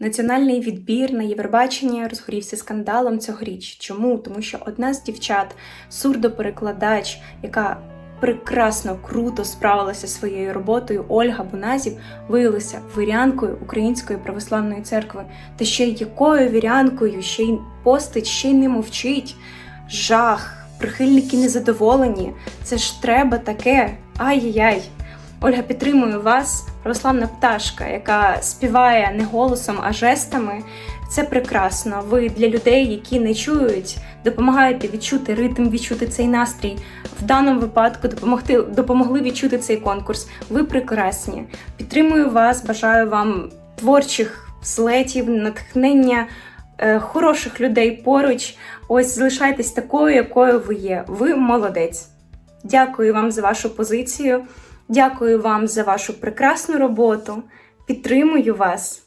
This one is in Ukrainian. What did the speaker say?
Національний відбір на Євробачення розгорівся скандалом цьогоріч. Чому? Тому що одна з дівчат, сурдоперекладач, яка прекрасно круто справилася своєю роботою, Ольга Буназів, виявилася вірянкою Української православної церкви. Та ще якою вірянкою, ще й постить, ще й не мовчить. Жах, прихильники незадоволені. Це ж треба таке. Ай-яй-яй. Ольга підтримую вас, православна пташка, яка співає не голосом, а жестами. Це прекрасно. Ви для людей, які не чують, допомагаєте відчути ритм, відчути цей настрій. В даному випадку допомогти допомогли відчути цей конкурс. Ви прекрасні. Підтримую вас, бажаю вам творчих злетів, натхнення, е, хороших людей поруч. Ось залишайтесь такою, якою ви є. Ви молодець. Дякую вам за вашу позицію. Дякую вам за вашу прекрасну роботу. Підтримую вас.